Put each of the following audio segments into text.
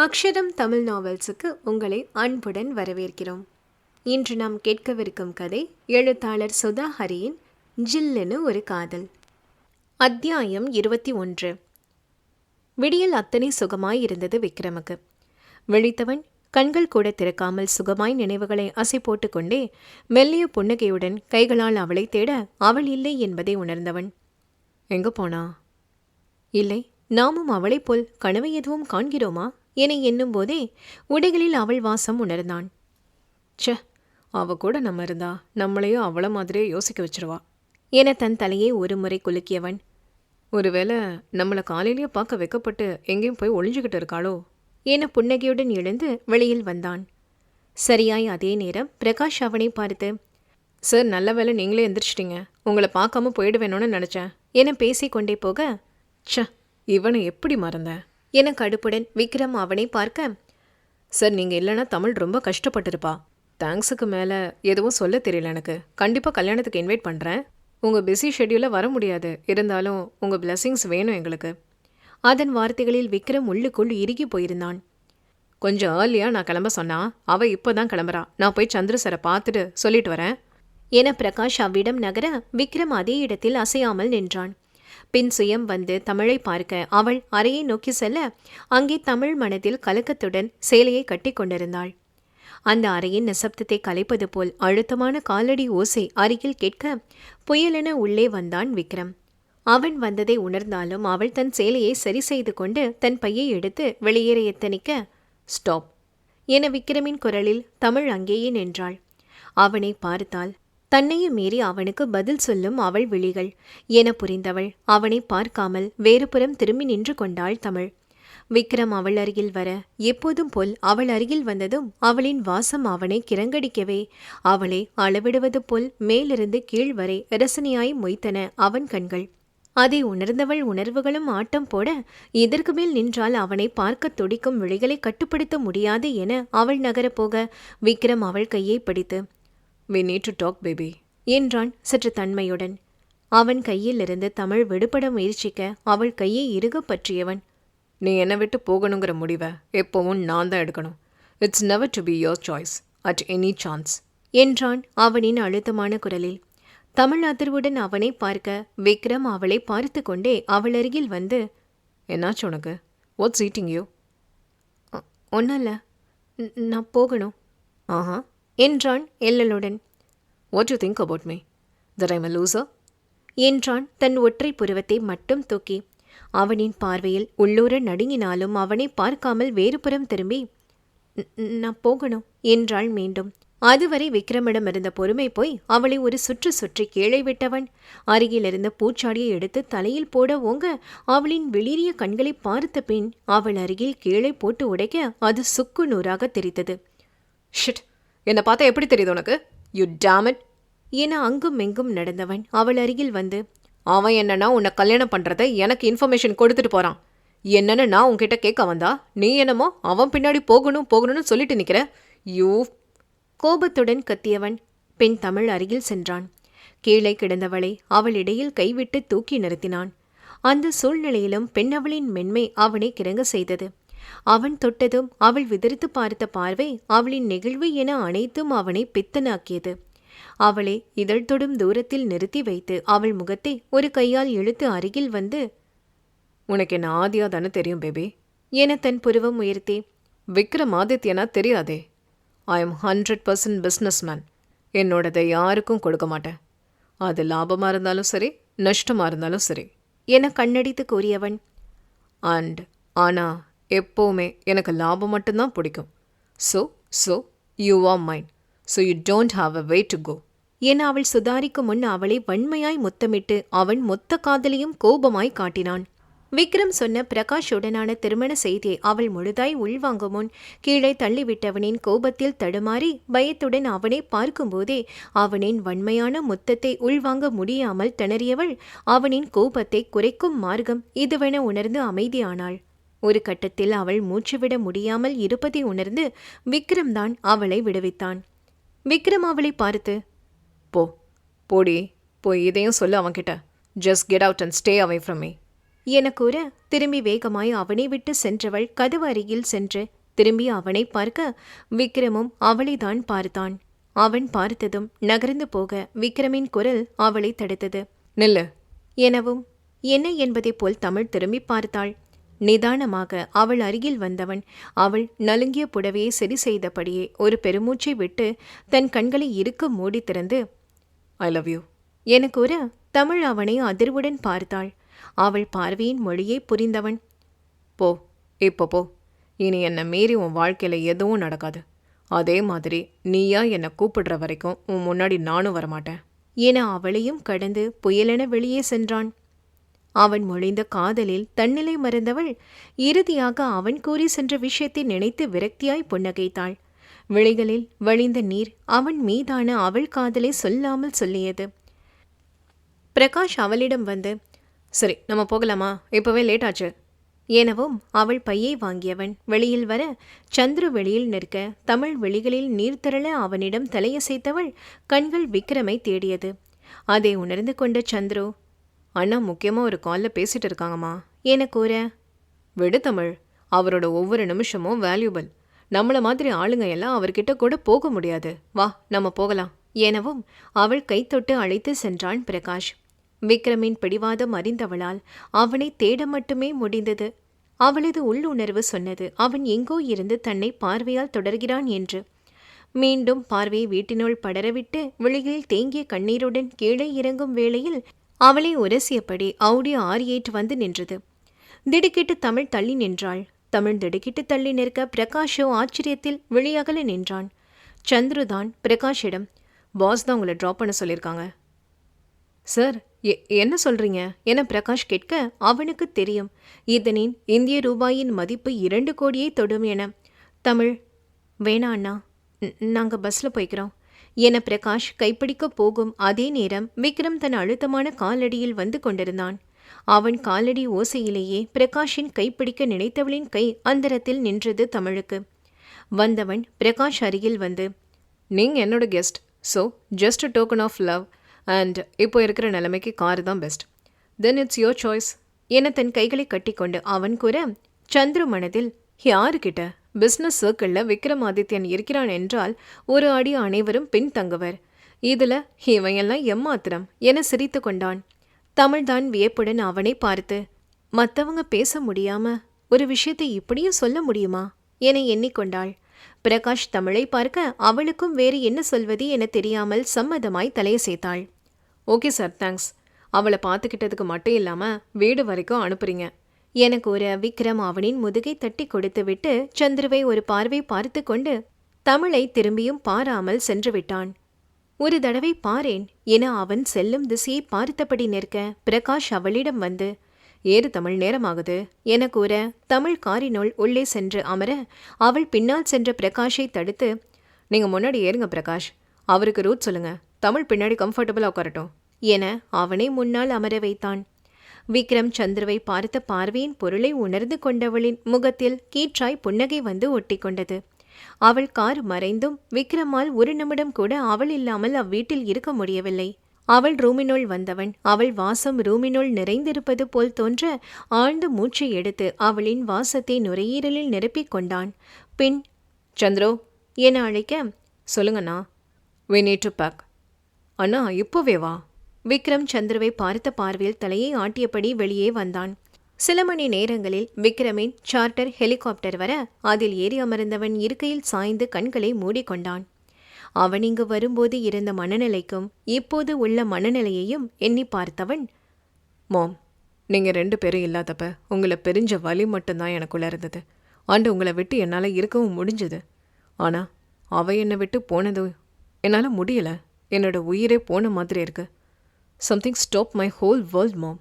அக்ஷரம் தமிழ் நாவல்ஸுக்கு உங்களை அன்புடன் வரவேற்கிறோம். இன்று நாம் கேட்கவிருக்கும் கதை எழுத்தாளர் சுதா ஹரியின் ஜில்லுன்னு ஒரு காதல். அத்தியாயம் இருபத்தி ஒன்று. விடியல் அத்தனை சுகமாய் இருந்தது விக்ரமுக்கு. விழித்தவன் கண்கள் கூட திறக்காமல் சுகமாய் நினைவுகளை அசை போட்டுக்கொண்டே மெல்லிய புன்னகையுடன் கைகளால் அவளை தேட அவள் இல்லை என்பதை உணர்ந்தவன். எங்க போனா? இல்லை நாமும் அவளைப் போல் கனவை எதுவும் காண்கிறோமா? என எண்ணும்போதே உடைகளில் அவள் வாசம் உணர்ந்தான். ச அவ கூட நம்ம இருந்தா நம்மளையும் அவள மாதிரியே யோசிக்க வச்சிருவா என தன் தலையை ஒரு முறை குலுக்கியவன். ஒருவேளை நம்மளை காலையிலேயே பார்க்க வைக்கப்பட்டு எங்கேயும் போய் ஒளிஞ்சுக்கிட்டு இருக்காளோ என புன்னகையுடன் எழுந்து வெளியில் வந்தான். சரியாய் அதே நேரம் பிரகாஷ் அவனை பார்த்து சார் நல்ல வேளை நீங்களே எந்திரிச்சிட்டீங்க. உங்களை பார்க்காம போயிடுவேணும்னு நினச்சேன் என பேசிக்கொண்டே போக ச்ச இவனை எப்படி மறந்தேன்? என கடுப்புடன் விக்ரம் அவனை பார்க்க சார் நீங்கள் இல்லைன்னா தமிழ் ரொம்ப கஷ்டப்பட்டிருப்பா. தேங்க்ஸுக்கு மேலே எதுவும் சொல்ல தெரியல எனக்கு. கண்டிப்பாக கல்யாணத்துக்கு இன்வைட் பண்ணுறேன் உங்கள் பிஸி ஷெட்யூலில் வர முடியாது. இருந்தாலும் உங்கள் blessings வேணும் எங்களுக்கு. அதன் வார்த்தைகளில் விக்ரம் உள்ளுக்குள் இறுகி போயிருந்தான். கொஞ்சம் ஏர்லியாக நான் கிளம்ப சொன்னா அவள் இப்போ தான் கிளம்புறா. நான் போய் சந்திர சரை பார்த்துட்டு சொல்லிட்டு வரேன். என பிரகாஷ் அவ்விடம் நகர விக்ரம் அதே இடத்தில் அசையாமல் நின்றான். பின் சுயம் வந்து தமிழை பார்க்க அவள் அறையை நோக்கி செல்ல அங்கே தமிழ் மனதில் கலக்கத்துடன் சேலையை கட்டி கொண்டிருந்தாள். அந்த அறையின் நிசப்தத்தை கலைப்பது போல் அழுத்தமான காலடி ஓசை அருகில் கேட்க புயலென உள்ளே வந்தான் விக்ரம். அவன் வந்ததை உணர்ந்தாலும் அவள் தன் சேலையை சரி செய்து கொண்டு தன் பையை எடுத்து வெளியேற எத்தனிக்க ஸ்டாப் என விக்ரமின் குரலில் தமிழ் அங்கேயே நின்றாள். அவனை பார்த்தாள் தன்னையும் மீறி அவனுக்கு பதில் சொல்லும் அவள் விழிகள். என புரிந்தவள் அவனை பார்க்காமல் வேறுபுறம் திரும்பி நின்று கொண்டாள் தமிழ். விக்ரம் அவள் அருகில் வர எப்போதும் போல் அவள் அருகில் வந்ததும் அவளின் வாசம் அவனை கிறங்கடிக்கவே அவளை அளவிடுவது போல் மேலிருந்து கீழ் வரை ரசனையாய் மொய்த்தன அவன் கண்கள். அதை உணர்ந்தவள் உணர்வுகளும் ஆட்டம் போட இதற்கு மேல் நின்றால் அவனை பார்க்க துடிக்கும் விழிகளை கட்டுப்படுத்த முடியாது என அவள் நகரப்போக விக்ரம் அவள் கையை பிடித்து we need to talk baby என்றான் சற்று தன்மையுடன். அவன் கையிலிருந்து தமிழ் விடுபட முயற்சிக்க அவள் கையை இறுகப் பற்றியவன். நீ என்னை விட்டு போகணுங்கிற முடிவை எப்போவும் நான் தான் எடுக்கணும். It's never to be your choice at any chance என்றான் அவனின் அழுத்தமான குரலில். தமிழ் அதிர்வுடன் அவனை பார்க்க விக்ரம் அவளை பார்த்து கொண்டே அவள் அருகில் வந்து என்னாச்சு உனக்கு? வாட்ஸ் ஈட்டிங் யூ ஒன்றும் இல்லை. நான் போகணும். ஆஹா. என்றான் எல்லலுடன். What you think about me that I'm a loser என்றான் தன் ஒற்றை புருவத்தை மட்டும் தூக்கி. அவனின் பார்வையில் உள்ளூர நடுங்கினாலும் அவனை பார்க்காமல் வேறுபுறம் திரும்பி நான் போகணும் என்றாள் மீண்டும். அதுவரை விக்ரமிடம் இருந்த பொறுமை போய் அவளை ஒரு சுற்று சுற்றி கீழே விட்டவன். அருகிலிருந்த பூச்சாடியை எடுத்து தலையில் போட ஓங்க அவளின் வெளிரிய கண்களை பார்த்த பின் அவள் அருகில் கீழே போட்டு உடைக்க அது சுக்கு நூறாக தெரித்தது. ஷிட் என்னை பார்த்தா எப்படி தெரியுது உனக்கு? யூ டேமட் என அங்கும் எங்கும் நடந்தவன் அவள் அருகில் வந்து அவன் என்னன்னா உன்னை கல்யாணம் பண்ணுறத எனக்கு இன்ஃபர்மேஷன் கொடுத்துட்டு போறான். என்னன்னு நான் உன்கிட்ட கேட்க வந்தா நீ என்னமோ அவன் பின்னாடி போகணும் போகணும்னு சொல்லிட்டு நிற்கிற யூ கோபத்துடன் கத்தியவன் பெண் தமிழ் அருகில் சென்றான். கீழே கிடந்தவளை அவள் இடையில் கைவிட்டு தூக்கி நிறுத்தினான். அந்த சூழ்நிலையிலும் பெண் அவளின் மென்மை அவனை கிறங்க செய்தது. அவன் தொட்டதும் அவள் விதறித்து பார்த்த பார்வை அவளின் நெகிழ்வு என அனைத்தும் அவனை பித்தனாக்கியது. அவளை இதழ் தொடும் தூரத்தில் நிறுத்தி வைத்து அவள் முகத்தை ஒரு கையால் இழுத்து அருகில் வந்து உனக்கு என்ன ஆதியா தானே தெரியும் பேபி? என தன் புருவம் உயர்த்தி விக்ரம் ஆதித்யனா தெரியாதே. I am hundred percent business man என்னோடதை யாருக்கும் கொடுக்க மாட்டேன். அது லாபமாக இருந்தாலும் சரி நஷ்டமாக இருந்தாலும் சரி. என கண்ணடித்து கூறியவன் அண்ட் ஆனால் எப்போவுமே எனக்கு லாபம் மட்டும்தான் பிடிக்கும். So so you are mind so you don't have a way to go என அவள் சுதாரிக்கும் முன் அவளை வன்மையாய் முத்தமிட்டு அவன் மொத்த காதலையும் கோபமாய் காட்டினான். விக்ரம் சொன்ன பிரகாஷுடனான திருமண செய்தியை அவள் முழுதாய் உள்வாங்கும் முன் கீழே தள்ளிவிட்டவனின் கோபத்தில் தடுமாறி பயத்துடன் அவனை பார்க்கும்போதே அவனின் வன்மையான முத்தத்தை உள்வாங்க முடியாமல் திணறியவள் அவனின் கோபத்தை குறைக்கும் மார்க்கம் இதுவென உணர்ந்து அமைதியானாள். ஒரு கட்டத்தில் அவள் மூச்சுவிட முடியாமல் இருப்பதை உணர்ந்து விக்ரம் தான் அவளை விடுவித்தான். விக்ரம் அவளை பார்த்து போ போடி போய் இதையும் சொல்லு அவன்கிட்ட. Just get out and stay away from me என கூற திரும்பி வேகமாய் அவனை விட்டு சென்றவள் கதவு அருகில் சென்று திரும்பி அவனை பார்க்க விக்ரமும் அவளைதான் பார்த்தான். அவன் பார்த்ததும் நகர்ந்து போக விக்ரமின் குரல் அவளை தடுத்தது. நில்லு. எனவும் என்ன என்பதைப் போல் தமிழ் திரும்பி பார்த்தாள். நிதானமாக அவள் அருகில் வந்தவன். அவள் நலுங்கிய புடவையை சரி செய்தபடியே ஒரு பெருமூச்சை விட்டு தன் கண்களை இருக்க மூடி திறந்து ஐ லவ் யூ என கூற தமிழ் அவனை அதிர்வுடன் பார்த்தாள். அவள் பார்வையின் மொழியை புரிந்தவன் போ இப்போ போ. இனி என்னை மீறி உன் வாழ்க்கையில் எதுவும் நடக்காது. அதே மாதிரி நீயா என்னை கூப்பிடுற வரைக்கும் உன் முன்னாடி நானும் வரமாட்டேன். என அவளையும் கடந்து புயலென வெளியே சென்றான். அவன் மொழிந்த காதலில் தன்னிலை மறந்தவள் இறுதியாக அவன் கூறி சென்ற விஷயத்தை நினைத்து விரக்தியாய் புன்னகைத்தாள். விழிகளில் வழிந்த நீர் அவன் மீதான அவள் காதலை சொல்லாமல் சொல்லியது. பிரகாஷ் அவளிடம் வந்து சரி நம்ம போகலாமா? இப்போவே லேட் ஆச்சு. எனவும் அவள் பையை வாங்கியவன் வெளியில் வர சந்துரு வெளியில் நிற்க தமிழ் வெளிகளில் நீர் திரள அவனிடம் தலையசைத்தவள் கண்கள் விக்ரமை தேடியது. அதை உணர்ந்து கொண்ட சந்துரு அண்ணா முக்கியமாக ஒரு காலில் பேசிட்டு இருக்காங்கம்மா. என்ன கூற? விடு தமிழ். அவரோட ஒவ்வொரு நிமிஷமும் வேல்யூபிள் நம்மள மாதிரி ஆளுங்க எல்லாம் அவர்கிட்ட கூட போக முடியாது. வா நம்ம போகலாம். எனவும் அவள் கைத்தொட்டு அழைத்து சென்றான் பிரகாஷ். விக்ரமின் பிடிவாதம் அறிந்தவளால் அவனை தேட மட்டுமே முடிந்தது. அவளது உள்ளுணர்வு சொன்னது அவன் எங்கோ இருந்து தன்னை பார்வையால் தொடர்கிறான் என்று. மீண்டும் பார்வையை வீட்டினுள் படரவிட்டு விழிகளில் தேங்கிய கண்ணீருடன் கீழே இறங்கும் வேளையில் அவளை உரசியபடி ஆடி ஆர் எயிட் வந்து நின்றது. திடுக்கிட்டு தமிழ் தள்ளி நின்றாள். தமிழ் திடுக்கிட்டு தள்ளி நிற்க பிரகாஷோ ஆச்சரியத்தில் வெளியகல நின்றான். சந்துருதான் பிரகாஷிடம் பாஸ் தான் உங்களை ட்ராப் பண்ண சொல்லியிருக்காங்க. சார் எ- என்ன சொல்றீங்க? என பிரகாஷ் கேட்க அவனுக்கு தெரியும். இதனின் இந்திய ரூபாயின் மதிப்பு இரண்டு கோடியை தொடும் என தமிழ் வேணா அண்ணா நாங்கள் பஸ்ஸில் போய்க்கிறோம். என பிரகாஷ் கைப்பிடிக்க போகும் அதே நேரம் விக்ரம் தன் அழுத்தமான காலடியில் வந்து கொண்டிருந்தான். அவன் காலடி ஓசையிலேயே பிரகாஷின் கைப்பிடிக்க நினைத்தவளின் கை அந்தரத்தில் நின்றது தமிழுக்கு. வந்தவன் பிரகாஷ் அருகில் வந்து நீங்க என்னோட guest. So just token of love and இப்போ இருக்கிற நிலைமைக்கு கார் தான் best then it's your choice என தன் கைகளை கட்டிக்கொண்டு அவன் கூற சந்துரு மனதில் யாருக்கிட்ட? பிஸ்னஸ் சர்க்கிளில் விக்ரமாதித்யன் இருக்கிறான் என்றால் ஒரு அடி அனைவரும் பின் தங்குவர். இதில் இவன் எல்லாம் எம்மாத்திரம் என சிரித்து கொண்டான். தமிழ்தான் வியப்புடன் அவனை பார்த்து மத்தவங்க பேச முடியாம ஒரு விஷயத்தை இப்படியும் சொல்ல முடியுமா? என எண்ணிக்கொண்டாள். பிரகாஷ் தமிழை பார்க்க அவளுக்கும் வேறு என்ன சொல்வது என தெரியாமல் சம்மதமாய் தலையசைத்தாள். Okay sir thanks. அவளை பார்த்துக்கிட்டதுக்கு மட்டும் இல்லாமல் வீடு வரைக்கும் அனுப்புறீங்க. எனக்கு கூற விக்ரம் அவனின் முதுகை தட்டி கொடுத்துவிட்டு சந்துருவை ஒரு பார்வை பார்த்து கொண்டு தமிழை திரும்பியும் பாராமல் சென்று விட்டான். ஒரு தடவை பாரேன் என அவன் செல்லும் திசையை பார்த்தபடி நிற்க பிரகாஷ் அவளிடம் வந்து ஏறு தமிழ் நேரமாகுது. என கூற தமிழ் காரினுள் உள்ளே சென்று அமர அவள் பின்னால் சென்ற பிரகாஷை தடுத்து நீங்க முன்னாடி ஏறுங்க பிரகாஷ். அவருக்கு ரூட் சொல்லுங்க. தமிழ் பின்னாடி கம்ஃபர்டபுளாக உட்காரட்டும். என அவனை முன்னால் அமர வைத்தான். விக்ரம் சந்துருவை பார்த்த பார்வையின் பொருளை உணர்ந்து கொண்டவளின் முகத்தில் கீற்றாய் புன்னகை வந்து ஒட்டிக்கொண்டது. அவள் கார் மறைந்தும் விக்ரமால் ஒரு நிமிடம் கூட அவள் இல்லாமல் அவ்வீட்டில் இருக்க முடியவில்லை. அவள் ரூமினுள் வந்தவன். அவள் வாசம் ரூமினுள் நிறைந்திருப்பது போல் தோன்ற ஆழ்ந்து மூச்சை எடுத்து அவளின் வாசத்தை நுரையீரலில் நிரப்பிக் கொண்டான். பின் சந்திரோ என அழைக்க? சொல்லுங்கண்ணா. வி நீட் டு பேக் அண்ணா இப்போவே வா. விக்ரம் சந்துருவை பார்த்த பார்வையில் தலையை ஆட்டியபடி வெளியே வந்தான். சில மணி நேரங்களில் விக்ரமின் சார்ட்டர் ஹெலிகாப்டர் வர அதில் ஏறி அமர்ந்தவன் இருக்கையில் சாய்ந்து கண்களை மூடிக்கொண்டான். அவன் இங்கு வரும்போது இருந்த மனநிலைக்கும் இப்போது உள்ள மனநிலையையும் எண்ணி பார்த்தவன் மாம் நீங்கள் ரெண்டு பேரும் இல்லாதப்ப உங்களை பெரிஞ்ச வலி மட்டும்தான் எனக்குள்ள இருந்தது. ஆண்டு உங்களை விட்டு என்னால் இருக்கவும் முடிஞ்சது. ஆனால் அவ என்னை விட்டு போனது என்னால் முடியலை. என்னோட உயிரே போன மாதிரி இருக்குது something stop my whole world mom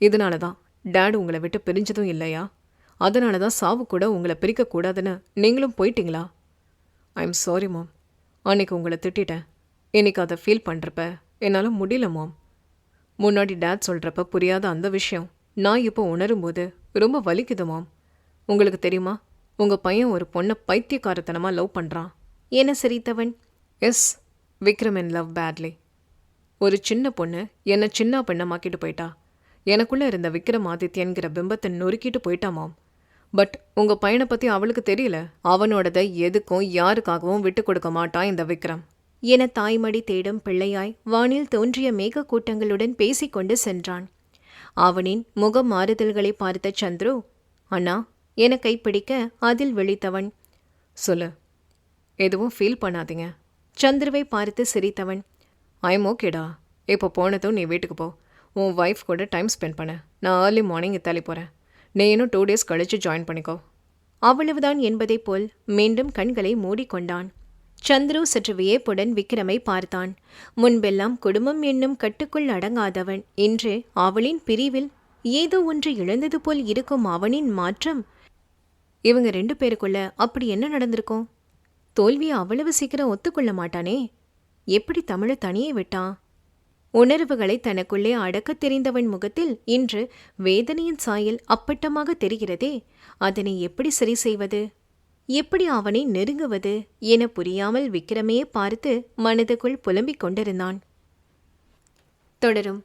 இதனால தான் டேட் உங்களை விட்டு பிரிஞ்சதும் இல்லையா? அதனால தான் சாவு கூட உங்களை பிரிக்கக்கூடாதுன்னு நீங்களும் போயிட்டீங்களா? ஐ எம் சாரி மாம் அன்னைக்கு உங்களை திட்டிட்டேன். இன்னைக்கு அதை ஃபீல் பண்ணுறப்ப என்னால் முடியல மாம் முன்னாடி டேட் சொல்கிறப்ப புரியாத அந்த விஷயம் நான் இப்போ உணரும்போது ரொம்ப வலிக்குது மாம் உங்களுக்கு தெரியுமா? உங்கள் பையன் ஒரு பொண்ணை பைத்தியக்காரத்தனமாக லவ் பண்ணுறான் என சிரித்தவன் yes Vikram in love badly ஒரு சின்ன பொண்ணு என்னை சின்ன பெண்ணமாக்கிட்டு போயிட்டா. எனக்குள்ள இருந்த விக்ரமாதித்யன்கிற பிம்பத்தை நொறுக்கிட்டு போயிட்டாமாம் பட் உங்க பையனை பத்தி அவளுக்கு தெரியல. அவனோடதை எதுக்கும் யாருக்காகவும் விட்டு கொடுக்க மாட்டான் இந்த விக்ரம். என தாய்மடி தேடும் பிள்ளையாய் வானில் தோன்றிய மேகக்கூட்டங்களுடன் பேசிக்கொண்டு சென்றான். அவனின் முக மாறுதல்களை பார்த்த சந்துரு அண்ணா என கைப்பிடிக்க அதில் விழித்தவன். சொல்லு. எதுவும் ஃபீல் பண்ணாதீங்க. சந்துருவை பார்த்து சிரித்தவன். ஐம் ஓகேடா இப்போ போனதும் நீ வீட்டுக்கு போ. உன் ஒய்ஃப் கூட டைம் ஸ்பெண்ட் பண்ண. நான் ஏர்லி மார்னிங் இத்தாலி போகிறேன் நீ இன்னும் டூ டேஸ் கழிச்சு ஜாயின் பண்ணிக்கோ. அவ்வளவுதான் என்பதைப் போல் மீண்டும் கண்களை மூடிக்கொண்டான். சந்துரு சற்று வியப்புடன் விக்ரமை பார்த்தான். முன்பெல்லாம் குடும்பம் என்னும் கட்டுக்குள் அடங்காதவன் இன்று அவளின் பிரிவில் ஏதோ ஒன்று இழந்தது போல் இருக்கும் அவனின் மாற்றம். இவங்க ரெண்டு பேருக்குள்ள அப்படி என்ன நடந்திருக்கும்? தோல்வியை அவ்வளவு சீக்கிரம் ஒத்துக்கொள்ள மாட்டானே? எப்படி தமிழை தனியே விட்டான்? உணர்வுகளை தனக்குள்ளே அடக்கத் தெரிந்தவன் முகத்தில் இன்று வேதனையின் சாயல் அப்பட்டமாக தெரிகிறதே அதனை எப்படி சரி செய்வது? எப்படி அவனை நெருங்குவது என புரியாமல் விக்கிரமையே பார்த்து மனதுக்குள் புலம்பிக் கொண்டிருந்தான். தொடரும்.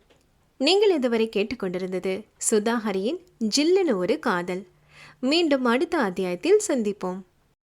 நீங்கள் இதுவரை கேட்டுக்கொண்டிருந்தது சுதாஹரியின் ஜில்லுன்னு ஒரு காதல். மீண்டும் அடுத்த அத்தியாயத்தில் சந்திப்போம்.